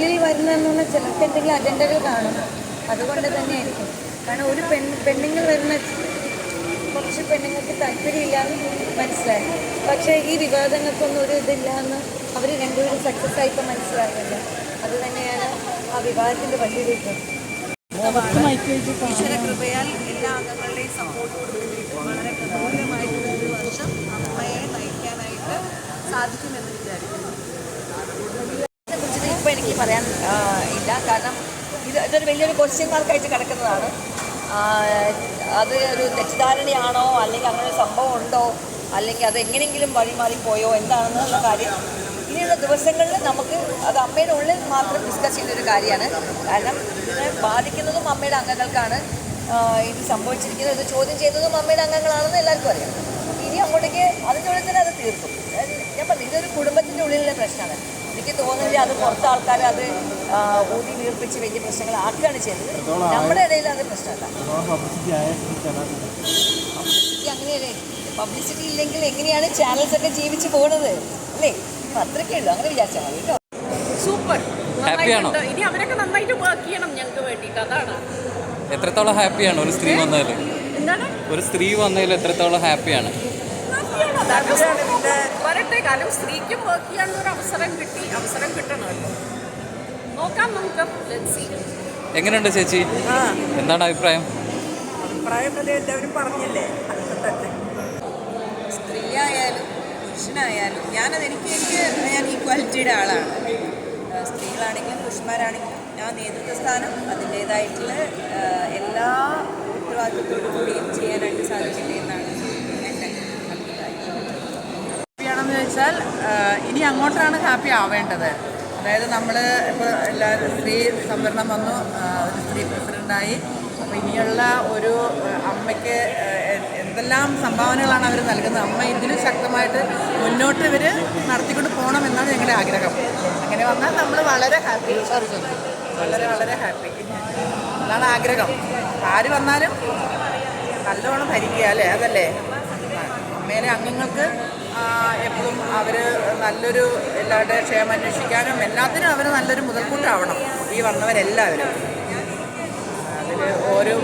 വരുന്നതെന്ന് പറഞ്ഞാൽ ചിലർക്ക് എന്തെങ്കിലും അജണ്ടകൾ കാണും. അതുകൊണ്ട് തന്നെയായിരിക്കും. കാരണം ഒരു പെൺ പെണ്ണുങ്ങൾ വരുന്ന കുറച്ച് പെണ്ണുങ്ങൾക്ക് താല്പര്യമില്ലാന്ന് മനസ്സിലായി. പക്ഷേ ഈ വിവാദങ്ങൾക്കൊന്നും ഒരു ഇതില്ല എന്ന് അവർ രണ്ടുപേരും സക്സസ് ആയിപ്പോൾ മനസ്സിലാകുന്നില്ല അത് തന്നെയാണ് ആ വിവാഹത്തിന്റെ ഈശ്വര കൃപയാൽ എല്ലാ അംഗങ്ങളുടെയും സപ്പോർട്ട് വളരെ എനിക്ക് പറയാൻ ഇല്ല. കാരണം ഇത് ഇതൊരു വലിയൊരു ക്വസ്റ്റ്യൻ മാർക്കായിട്ട് കിടക്കുന്നതാണ്. അത് ഒരു തെറ്റിദ്ധാരണയാണോ? അല്ലെങ്കിൽ അങ്ങനെ ഒരു സംഭവം ഉണ്ടോ? അല്ലെങ്കിൽ അത് എങ്ങനെയെങ്കിലും വഴിമാറിപ്പോയോ എന്താണെന്നുള്ള കാര്യം ഇനിയുള്ള ദിവസങ്ങളിൽ നമുക്ക് അത് അമ്മയുടെ ഉള്ളിൽ മാത്രം ഡിസ്കസ് ചെയ്യുന്നൊരു കാര്യമാണ്. കാരണം ഇതിനെ ബാധിക്കുന്നതും അമ്മയുടെ അംഗങ്ങൾക്കാണ് ഇത് സംഭവിച്ചിരിക്കുന്നത്. ഇത് ചോദ്യം ചെയ്യുന്നതും അമ്മയുടെ അംഗങ്ങളാണെന്ന് എല്ലാവർക്കും അറിയാം. ഇനി അങ്ങോട്ടേക്ക് അതിന്റെ ഉള്ളിൽ തന്നെ അത് തീർക്കും. ഞാൻ പറഞ്ഞു ഇതൊരു കുടുംബത്തിന്റെ ഉള്ളിലുള്ള പ്രശ്നമാണ്. എനിക്ക് തോന്നുന്നില്ല അത് പുറത്ത് ആൾക്കാർ അത് ഊതി വീർപ്പിച്ച് വലിയ പ്രശ്നങ്ങൾ ആക്കുകയാണ് ചെയ്തത് നമ്മുടെ ഇടയിൽ അത് പ്രശ്നമല്ല. അങ്ങനെയല്ലേ? പബ്ലിസിറ്റി ഇല്ലെങ്കിൽ എങ്ങനെയാണ് ചാനൽസ് ഒക്കെ ജീവിച്ച് പോകുന്നത് അല്ലേ? അത്രയ്ക്കേ ഉള്ളൂ. അങ്ങനെ വിചാരിച്ചാൽ മതി കേട്ടോ. സൂപ്പർ? ഇനി അവരൊക്കെ നന്നായിട്ട് വർക്ക് ചെയ്യണം ഞങ്ങൾക്ക് വേണ്ടിയിട്ട്. അതാണ്. എത്രത്തോളം ഹാപ്പിയാണ് ഒരു സ്ത്രീ വന്നതിൽ എന്താണ്? ഒരു സ്ത്രീ വന്നതിൽ എത്രത്തോളം ഹാപ്പിയാണ് വരട്ടെ കാലം സ്ത്രീക്കും വർക്ക് ചെയ്യാനുള്ള ഒരു അവസരം കിട്ടി. അവസരം കിട്ടണമല്ലോ. നോക്കാം നമുക്ക്. എങ്ങനെയുണ്ട് ചേച്ചി? എന്താണ് അഭിപ്രായം? അഭിപ്രായം എല്ലാവരും പറഞ്ഞില്ലേ? സ്ത്രീ ആയാലും പുരുഷനായാലും ഞാനത് എനിക്ക് എനിക്ക് ഞാൻ ഈക്വാലിറ്റിയുടെ ആളാണ്. സ്ത്രീകളാണെങ്കിലും പുരുഷന്മാരാണെങ്കിലും ഞാൻ നേതൃത്വ സ്ഥാനം അതിന്റേതായിട്ടുള്ള ആ, എല്ലാ ഉത്തരവാദിത്വത്തോടു കൂടിയും ചെയ്യാനായിട്ട് സാധിച്ചില്ലേ എന്നാണ് എന്റെ അഭിപ്രായം ആ, ഇനി അങ്ങോട്ടാണ് ഹാപ്പി ആവേണ്ടത്. അതായത് നമ്മൾ ഇപ്പോൾ എല്ലാവരും സ്ത്രീ സംവരണം വന്നു ഒരു സ്ത്രീ പ്രസിഡന്റായി അപ്പോൾ ഇനിയുള്ള ഒരു അമ്മയ്ക്ക് എന്തെല്ലാം സംഭാവനകളാണ് അവർ നൽകുന്നത് അമ്മ ഇതിലും ശക്തമായിട്ട് മുന്നോട്ട് ഇവർ നടത്തിക്കൊണ്ട് പോകണം എന്നാണ് ഞങ്ങളുടെ ആഗ്രഹം. അങ്ങനെ വന്നാൽ നമ്മൾ വളരെ ഹാപ്പി. വളരെ വളരെ ഹാപ്പി. അതാണ് ആഗ്രഹം. ആര് വന്നാലും നല്ലോണം ഭരിക്കുക അല്ലേ? അതല്ലേ? അമ്മേനെ അംഗങ്ങൾക്ക് എപ്പോഴും അവർ നല്ലൊരു എല്ലാവരുടെ ക്ഷേമം അന്വേഷിക്കാനും എല്ലാത്തിനും അവർ നല്ലൊരു മുതൽക്കൂട്ടാവണം ഈ വന്നവരെല്ലാവരും. അതിൽ ഓരോ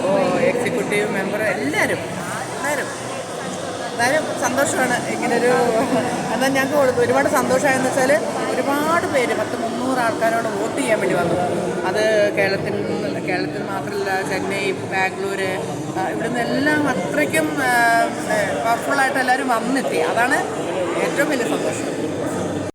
എക്സിക്യൂട്ടീവ് മെമ്പർ എല്ലാവരും എല്ലാവരും. എന്തായാലും സന്തോഷമാണ്. ഇങ്ങനൊരു എന്നാൽ ഞങ്ങൾക്ക് ഒരുപാട് സന്തോഷമായെന്ന് വെച്ചാൽ ഒരുപാട് പേര് പത്ത് മുന്നൂറ് ആൾക്കാരോട് വോട്ട് ചെയ്യാൻ വേണ്ടി വന്നു. അത് കേരളത്തിൽ കേരളത്തിൽ മാത്രമല്ല ചെന്നൈ ബാംഗ്ലൂർ ഇവിടുന്ന് എല്ലാം അത്രയ്ക്കും പവർഫുള്ളായിട്ട് എല്ലാവരും വന്നെത്തി. അതാണ് ഏറ്റവും വലിയ സന്തോഷം.